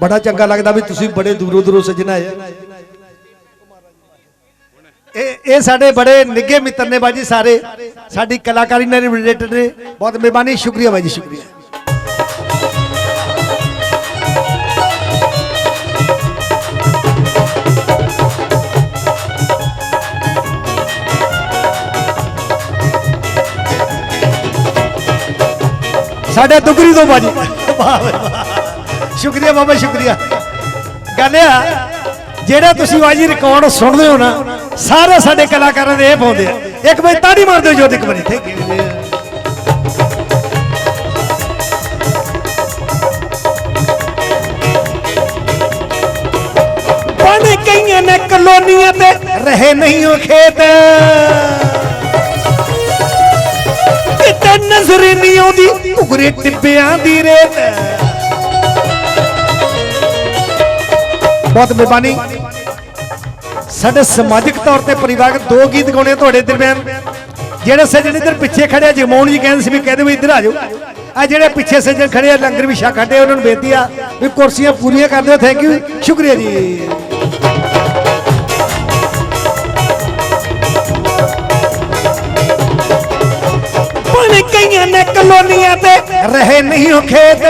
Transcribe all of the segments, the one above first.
ਬੜਾ ਚੰਗਾ ਲੱਗਦਾ ਵੀ ਤੁਸੀਂ ਬੜੇ ਦੂਰੋਂ ਦੂਰੋਂ ਸੱਜਣਾ ਆਏ। ਇਹ ਇਹ ਸਾਡੇ ਬੜੇ ਨਿੱਘੇ ਮਿੱਤਰ ਨੇ ਬਾਜੀ ਸਾਰੇ। ਸਾਡੀ ਕਲਾਕਾਰੀ ਨਾਲ ਰਿਲੇਟਡ ਨੇ। ਬਹੁਤ ਮਿਹਰਬਾਨੀ, ਸ਼ੁਕਰੀਆ ਬਾਜੀ, ਸ਼ੁਕਰੀਆ। ਸਾਡੇ ਦੁਗਰੀ ਤੋਂ ਬਾਜੀ। ਵਾਹ। ਸ਼ੁਕਰੀਆ ਬਾਬਾ ਸ਼ੁਕਰੀਆ। ਗੱਲ ਆ ਜਿਹੜਾ ਤੁਸੀਂ ਬਾਜੀ ਰਿਕਾਰਡ ਸੁਣਦੇ ਹੋ ਨਾ ਸਾਰੇ ਸਾਡੇ ਕਲਾਕਾਰਾਂ ਦੇ ਇਹ ਪਾਉਂਦੇ ਆ। ਇੱਕ ਵਾਰੀ ਤਾੜੀ ਮਾਰ ਦਿਓ ਜੋਤ ਇੱਕ ਵਾਰੀ। ਥੈਂਕ ਯੂ ਬਣ ਨੇ ਕਲੋਨੀਆਂ ਤੇ ਰਹੇ ਨਹੀਂ ਉਹ ਖੇਤ। ਕਿਤੇ ਨਜ਼ਰ ਨਹੀਂ ਆਉਂਦੀ। ਉਗਰੇ ਟਿੱਬਿਆਂ ਦੀ ਰੇਤ ਬਹੁਤ ਮਿਹਰਬਾਨੀ। ਸਾਡੇ ਸਮਾਜਿਕ ਤੌਰ ਤੇ ਪਰਿਵਾਰਕ ਦੋ ਗੀਤ ਗਾਉਣੇ ਆ ਤੁਹਾਡੇ ਦਰਮਿਆਨ। ਜਿਹੜੇ ਸੱਜਣ ਇੱਧਰ ਪਿੱਛੇ ਖੜੇ ਆ ਜੀ ਕਹਿੰਦੇ ਸੀ ਵੀ ਕਹਿੰਦੇ ਵੀ ਇੱਧਰ ਆ ਜਾਓ। ਆ ਜਿਹੜੇ ਪਿੱਛੇ ਸੱਜਣ ਖੜੇ ਆ, ਲੰਗਰ ਵੀ ਛਕ ਉਹਨਾਂ ਨੂੰ ਬੇਨਤੀ ਆ ਵੀ ਕੁਰਸੀਆਂ ਪੂਰੀਆਂ ਕਰ ਦਿਓ। ਥੈਂਕ ਯੂ ਸ਼ੁਕਰੀਆ ਜੀ। ਬਣ ਨੇ ਕਲੋਨੀਆਂ ਤੇ। ਰਹੇ ਨਹੀਂ ਉਹ ਖੇਤ।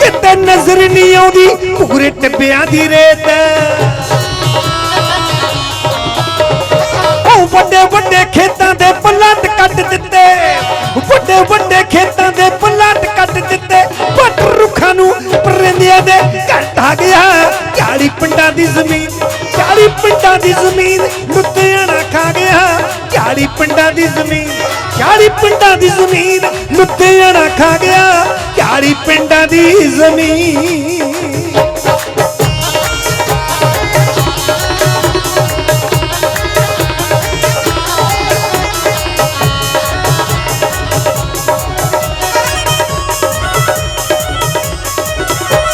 ਕਿਤੇ ਨਜ਼ਰ ਨਹੀਂ ਆਉਂਦੀ ਉਗਰੇ ਟਿੱਬਿਆਂ ਦੀ ਰੇਤ। ਉਹ ਵੱਡੇ ਵੱਡੇ ਖੇਤਾਂ ਦੇ ਪਲਾਟ ਕੱਟ ਦਿੱਤੇ। ਵੱਡੇ ਵੱਡੇ ਖੇਤਾਂ ਦੇ ਪਲਾਟ ਕੱਟ ਦਿੱਤੇ। ਪੱਟ ਰੁੱਖਾਂ ਨੂੰ ਪਰਿੰਦਿਆਂ ਦੇ ਘਟ ਆ ਗਿਆ। 40 ਪਿੰਡਾਂ ਦੀ ਜ਼ਮੀਨ 40 ਪਿੰਡਾਂ ਦੀ ਜ਼ਮੀਨ ਲੁੱਟਿਆਣਾ ਖਾ ਗਿਆ। 40 ਪਿੰਡਾਂ ਦੀ ਜ਼ਮੀਨ 40 ਪਿੰਡਾਂ ਦੀ ਜ਼ਮੀਨ ਲੁੱਟਿਆਣਾ ਖਾ ਗਿਆ 40 ਪਿੰਡਾਂ ਦੀ ਜ਼ਮੀਨ।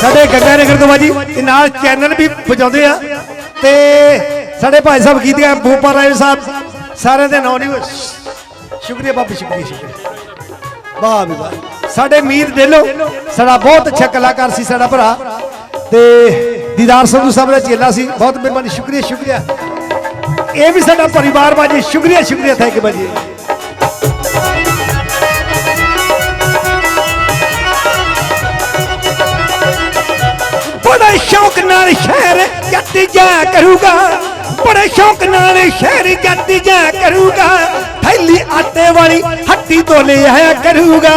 ਸਾਡੇ ਗੰਗਾ ਨਗਰ ਤੋਂ ਬਾਜੀ ਇਹ ਨਾਲ ਚੈਨਲ ਵੀ ਵਜਾਉਂਦੇ ਆ, ਤੇ ਸਾਡੇ ਭਾਈ ਸਾਹਿਬ ਗੀਤੀਆਂ ਭੂਪਾ ਰਾਏ ਸਾਹਿਬ, ਸਾਰਿਆਂ ਦੇ ਨਾਂ ਨਹੀਂ ਸ਼ੁਕਰੀਆ ਬਾਬਾ, ਸ਼ੁਕਰੀਆ ਸ਼ੁਕਰੀਆ। ਵਾਹ ਵੀ ਵਾਹ। ਸਾਡੇ ਮੀਰ ਡੇਲੋ ਸਾਡਾ ਬਹੁਤ ਅੱਛਾ ਕਲਾਕਾਰ ਸੀ ਸਾਡਾ ਭਰਾ ਤੇ ਦੀਦਾਰ ਸੰਧੂ ਸਾਹਿਬ ਦਾ ਚੇਲਾ ਸੀ। ਬਹੁਤ ਮਿਹਰਬਾਨੀ, ਸ਼ੁਕਰੀਆ ਸ਼ੁਕਰੀਆ। ਇਹ ਵੀ ਸਾਡਾ ਪਰਿਵਾਰ ਬਾਜੀ। ਸ਼ੁਕਰੀਆ ਸ਼ੁਕਰੀਆ ਥੈਂਕ ਯੂ ਬਾਜੀ। ਬੜੇ ਸ਼ੌਕ ਨਾਲ ਸ਼ਹਿਰ ਜੱਟ ਜਾ ਕਰੂਗਾ। ਬੜੇ ਸ਼ੌਕ ਨਾਲ ਸ਼ਹਿਰ ਜੱਟ ਜਾ ਕਰੂਗਾ। ਥੈਲੀ ਆਟੇ ਵਾਲੀ ਹੱਟੀ ਤੋਂ ਲੈ ਆਇਆ ਕਰੂਗਾ।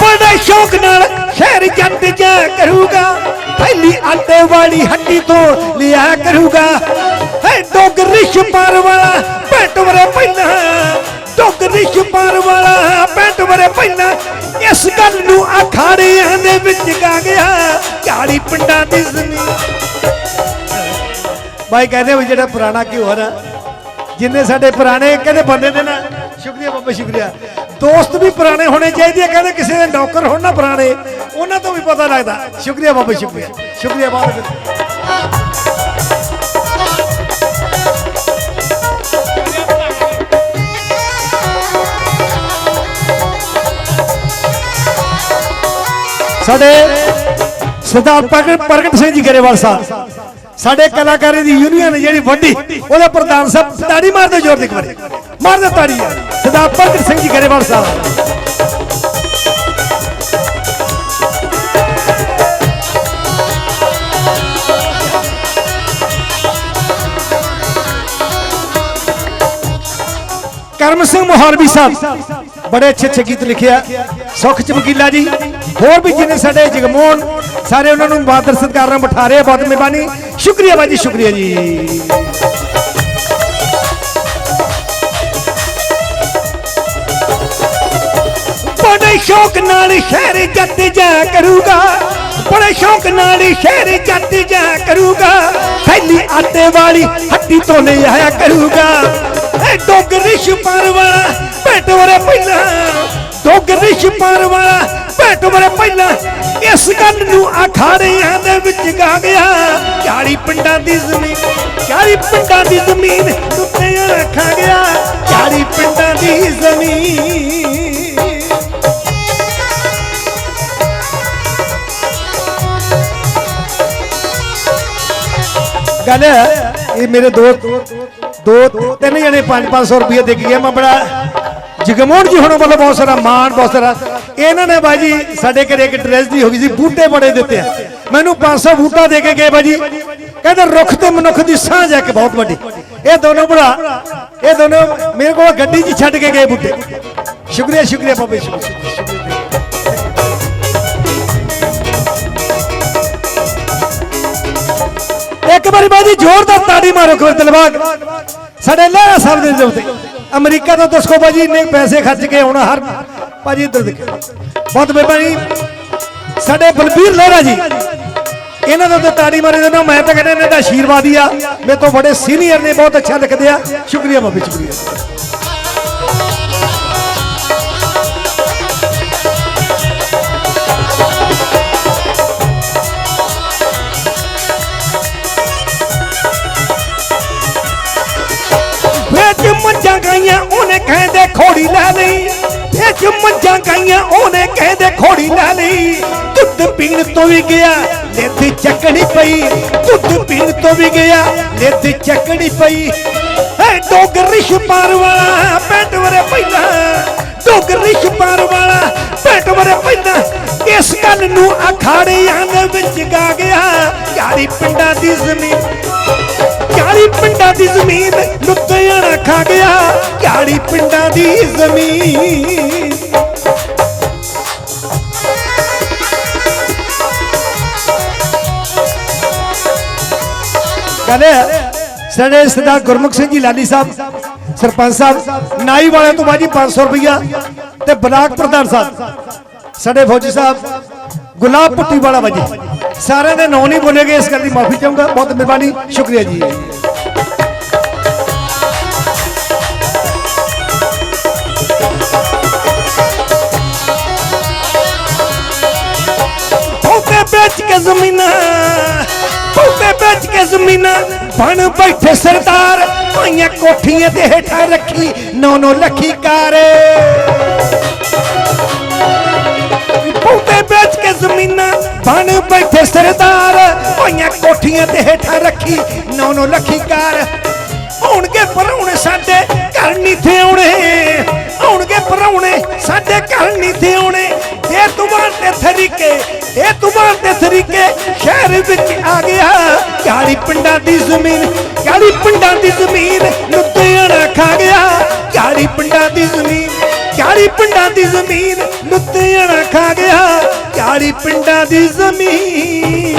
ਬੜੇ ਸ਼ੌਕ ਨਾਲ ਸ਼ਹਿਰ ਜੱਟ ਜਾ ਕਰੂਗਾ। ਥੈਲੀ ਆਟੇ ਵਾਲੀ ਹੱਟੀ ਤੋਂ ਲਿਆ ਕਰੂਗਾ। ਹੈ ਡੋਗਰੀ ਛਪਾਰ ਵਾਲਾ, ਪੈਟ ਵਰੇ ਪਹਿਲਾਂ ਡੋਗਰੀ ਛਪਾਰ ਵਾਲਾ, ਪੈਟ ਵਰੇ ਪਹਿਲਾਂ ਇਸ ਗੱਲ ਨੂੰ ਅਖਾੜਿਆਂ ਦੇ ਵਿੱਚ ਗਾ ਗਿਆ 40 ਪਿੰਡਾਂ ਦੀ ਜ਼ਮੀਨ ਭਾਈ ਕਹਿੰਦੇ ਵੀ ਜਿਹੜਾ ਪੁਰਾਣਾ ਘਿਓ ਆ, ਜਿੰਨੇ ਸਾਡੇ ਪੁਰਾਣੇ ਕਹਿੰਦੇ ਬੰਦੇ ਨੇ ਨਾ, ਸ਼ੁਕਰੀਆ ਬਾਬਾ, ਸ਼ੁਕਰੀਆ। ਦੋਸਤ ਵੀ ਪੁਰਾਣੇ ਹੋਣੇ ਚਾਹੀਦੇ ਆ, ਕਹਿੰਦੇ ਕਿਸੇ ਦੇ ਨੌਕਰ ਹੋਣ ਨਾ ਪੁਰਾਣੇ, ਉਹਨਾਂ ਤੋਂ ਵੀ ਪਤਾ ਲੱਗਦਾ। ਸ਼ੁਕਰੀਆ ਬਾਬਾ, ਸ਼ੁਕਰੀਆ। ਸ਼ੁਕਰੀਆ ਬਾਬਾ ਸਾਡੇ ਸਰਦਾਰ ਪ੍ਰਗਟ ਪ੍ਰਗਟ ਸਿੰਘ ਜੀ ਗਰੇਵਾਲ ਸਾਹਿਬ। ਸਾਡੇ ਕਲਾਕਾਰਾਂ ਦੀ ਯੂਨੀਅਨ ਜਿਹੜੀ ਵੱਡੀ, ਉਹਦੇ ਪ੍ਰਧਾਨ ਸਾਹਿਬ ਤਾੜੀ ਮਾਰ ਜ਼ੋਰ ਦੀ ਇੱਕ ਵਾਰੀ। ਤਾੜੀ। ਸਰਦਾਰ ਪ੍ਰਗਟ ਸਿੰਘ ਜੀ ਗਰੇਵਾਲ ਸਾਹਿਬ। ਕਰਮ ਸਿੰਘ ਮੁਹਾਰਬੀ ਸਾਹਿਬ, ਬੜੇ ਅੱਛੇ ਅੱਛੇ ਗੀਤ ਲਿਖਿਆ ਸੁਖ ਚਮਕੀਲਾ ਜੀ। ਹੋਰ ਵੀ ਜਿੰਨੇ ਸਾਡੇ ਜਗਮੋਹਨ ਸਾਰੇ ਉਹਨਾਂ ਨੂੰ ਬਾਦਰ ਸਤਿਕਾਰ ਨਾਲ ਬਿਠਾ ਰਹੇ ਆ, ਬਹੁਤ ਮਿਹਰਬਾਨੀ। ਸ਼ੁਕਰੀਆ ਬਾਜੀ ਸ਼ੁਕਰੀਆ ਜੀ। ਬੜੇ ਸ਼ੌਕ ਨਾਲ ਸ਼ਹਿਰ ਜੱਟ ਜਾ ਕਰੂਗਾ। ਬੜੇ ਸ਼ੌਕ ਨਾਲ ਸ਼ਹਿਰ ਜੱਟ ਜਾ ਕਰੂਗਾ। ਥੈਲੀ ਆਟੇ ਵਾਲੀ ਹੱਟੀ ਤੋਂ ਲੈ ਆਇਆ ਕਰੂਗਾ। ਇਹ ਡੋਗਰੀ ਛਪਾਰ ਵਾਲਾ ਭੇਟ ਵਰੇ ਪਹਿਲਾਂ। ਡੋਗਰੀ ਛਪਾਰ ਵਾਲਾ ਭੇਟ ਮਰੇ ਪਹਿਲਾਂ ਇਸ ਗੱਲ ਨੂੰ ਅਖਾੜਿਆਂ ਦੇ ਵਿੱਚ ਗਾ ਗਿਆ। 40 ਪਿੰਡਾਂ ਦੀ ਜ਼ਮੀਨ 40 ਪਿੰਡਾਂ ਦੀ ਜ਼ਮੀਨ ਉੱਤੇ ਰੱਖਾ ਗਿਆ। 40 ਪਿੰਡਾਂ ਦੀ ਜ਼ਮੀਨ। ਗੱਲ ਇਹ ਮੇਰੇ ਦੋ ਦੋ, ਤਿੰਨ ਜਣੇ 5-500 ਰੁਪਏ ਦੇ ਗਏ। ਮੈਂ ਬੜਾ ਜਗਮੋਹਨ ਜੀ ਹੁਣ ਮਤਲਬ ਬਹੁਤ ਸਾਰਾ ਮਾਣ, ਬਹੁਤ ਸਾਰਾ ਇਹਨਾਂ ਨੇ ਬਾਜੀ ਸਾਡੇ ਘਰੇ ਇੱਕ ਟ੍ਰੈਜਡੀ ਹੋ ਗਈ ਸੀ, ਬੂਟੇ ਬੜੇ ਦਿੱਤੇ ਆ। ਮੈਨੂੰ 500 ਬੂਟਾ ਦੇ ਕੇ ਗਏ ਬਾਜੀ। ਕਹਿੰਦੇ ਰੁੱਖ ਤੇ ਮਨੁੱਖ ਦੀ ਸਾਂਝ ਹੈ ਇੱਕ ਬਹੁਤ ਵੱਡੀ। ਇਹ ਦੋਨੋਂ ਭਰਾ, ਇਹ ਦੋਨੋਂ ਮੇਰੇ ਕੋਲ ਗੱਡੀ 'ਚ ਛੱਡ ਕੇ ਗਏ ਬੂਟੇ। ਸ਼ੁਕਰੀਆ ਸ਼ੁਕਰੀਆ ਬਾਬੇ, ਸ਼ੁਕਰੀਆ ਇੱਕ ਵਾਰੀ ਬਾਜੀ ਜ਼ੋਰਦਾਰ ਤਾੜੀ ਮਾਰੋ ਕੋਈ ਦਿਲਬਾਗ ਸਾਡੇ ਲਹਿਰਾ ਸਾਹਿਬ ਦੇ ਉੱਤੇ ਅਮਰੀਕਾ ਤੋਂ ਦੱਸੋ ਬਾਜੀ, ਇੰਨੇ ਪੈਸੇ ਖਰਚ ਕੇ ਆਉਣਾ ਹਰ ਭਾਜੀ ਇੱਧਰ ਦੇਖੋ। ਬਹੁਤ ਮਿਹਰਬਾਨੀ ਸਾਡੇ ਬਲਬੀਰ ਲਹਿਰਾ ਜੀ। ਇਹਨਾਂ ਦੇ ਉੱਤੇ ਤਾੜੀ ਮਾਰੇ ਦਿੰਦਾ ਮੈਂ ਤਾਂ ਕਹਿੰਦਾ ਇਹਨਾਂ ਦਾ ਆਸ਼ੀਰਵਾਦ ਹੀ ਆ। ਮੇਰੇ ਤੋਂ ਬੜੇ ਸੀਨੀਅਰ ਨੇ, ਬਹੁਤ ਅੱਛਾ ਲਿਖਦੇ ਆ। ਸ਼ੁਕਰੀਆ ਬਾਬੇ ਸ਼ੁਕਰੀਆ। ਵਿੱਚ ਮੱਝਾਂ ਗਾਈਆਂ, ਉਹਨੇ ਕਹਿੰਦੇ ਖੋੜੀ ਲੈ ਲਈ। ਵਿੱਚ ਮੱਝਾਂ ਗਾਈਆਂ, ਉਹਨੇ ਕਹਿੰਦੇ ਖੋੜੀ ਲੈ ਲਈ। ਦੁੱਧ ਪੀਣ ਤੋਂ ਵੀ ਗਿਆ ਲਿੱਧ ਚੱਕਣੀ ਪਈ। ਦੁੱਧ ਪੀਣ ਤੋਂ ਵੀ ਗਿਆ ਲਿੱਧ ਚੱਕਣੀ ਪਈ। ਹੈ ਡੋਗਰ ਛਪਾਰ ਵਾਲਾ, ਪੈਂਟ ਵਰੇ ਪੈਂਦਾ। ਡੋਗਰ ਛਪਾਰ ਵਾਲਾ, ਪੈਂਟ ਵਰੇ ਪੈਂਦਾ। ਇਸ ਗੱਲ ਨੂੰ ਅਖਾੜਿਆਂ ਦੇ ਵਿੱਚ ਗਾ ਗਿਆ। ਯਾਰੀ ਪਿੰਡਾਂ ਦੀ ਜ਼ਮੀਨ ਪਿੰਡਾਂ ਦੀ ਜ਼ਮੀਨ ਲੁੱਟਿਆਣਾ ਖਾ ਗਿਆ ਕਿਆੜੀ ਪਿੰਡਾਂ ਦੀ ਜ਼ਮੀਨ। ਕਹਿੰਦੇ ਸਾਡੇ ਸਰਦਾਰ ਗੁਰਮੁਖ ਸਿੰਘ ਜੀ, ਲਾਲੀ ਸਾਹਿਬ, ਸਰਪੰਚ ਸਾਹਿਬ, ਨਾਈ ਵਾਲਿਆਂ ਤੋਂ ਬਾਜੀ 500 ਰੁਪਇਆ ਤੇ ਬਲਾਕ ਪ੍ਰਧਾਨ ਸਾਹਿਬ, ਸਾਡੇ ਫੌਜੀ ਸਾਹਿਬ, ਗੁਲਾਬ ਪੁੱਟੀ ਵਾਲਾ ਬਾਜੀ। ਸਾਰਿਆਂ ਦੇ ਨਾਂ ਨਹੀਂ ਬੋਲੇਗੇ ਇਸ ਗੱਲ ਦੀ ਮਾਫੀ ਚਾਹੂੰਗਾ। ਬਹੁਤ ਮਿਹਰਬਾਨੀ, ਸ਼ੁਕਰੀਆ ਜੀ। ਜ਼ਮੀਨਾਂ। ਫੋਕੇ ਵੇਚ ਕੇ ਜ਼ਮੀਨਾਂ। ਬਣ ਬੈਠੇ ਸਰਦਾਰ, ਪਾਈਆਂ ਕੋਠੀਆਂ ਤੇ ਹੇਠਾਂ ਰੱਖੀ ਨੌ ਨੌ ਲੱਖੀ ਕਾਰ ਫੋਕੇ ਵੇਚ ਕੇ ਜ਼ਮੀਨਾਂ, ਬਣ ਬੈਠੇ ਸਰਦਾਰ, ਪਾਈਆਂ ਕੋਠੀਆਂ ਤੇ ਹੇਠਾਂ ਰੱਖੀ ਨੌ ਨੌ ਲੱਖੀ ਕਾਰ ਆਉਣਗੇ ਪਰਾਉਣੇ ਸਾਡੇ ਘਰ ਨਹੀਂ ਥੇ ਆਉਣੇ ਆਉਣਗੇ ਪਰਾਉਣੇ ਸਾਡੇ ਘਰ ਨਹੀਂ ਥੇ ਆਉਣੇ ਇਹ ਤੁਮਾਰ ਤੇ ਤਰੀਕੇ ਇਹ ਤੁਮਾਰ ਤੇ ਤਰੀਕੇ ਸ਼ਹਿਰ ਵਿੱਚ ਆ ਗਿਆ। ਕਾਲੀ ਪਿੰਡਾਂ ਦੀ ਜ਼ਮੀਨ, ਕਾਲੀ ਪਿੰਡਾਂ ਦੀ ਜ਼ਮੀਨ ਲੁੱਟਿਆਣਾ ਖਾ ਗਿਆ। ਕਾਲੀ ਪਿੰਡਾਂ ਦੀ ਜ਼ਮੀਨ, ਕਾਲੀ ਪਿੰਡਾਂ ਦੀ ਜ਼ਮੀਨ ਲੁੱਟਿਆਣਾ ਖਾ ਗਿਆ। ਕਾਲੀ ਪਿੰਡਾਂ ਦੀ ਜ਼ਮੀਨ।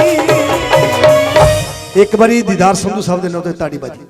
ਇੱਕ ਵਾਰੀ ਦੀਦਾਰ ਸੰਧੂ ਸਾਹਿਬ ਦੇ ਨਾਂ ਤੇ ਤਾੜੀ ਬਾਜੀ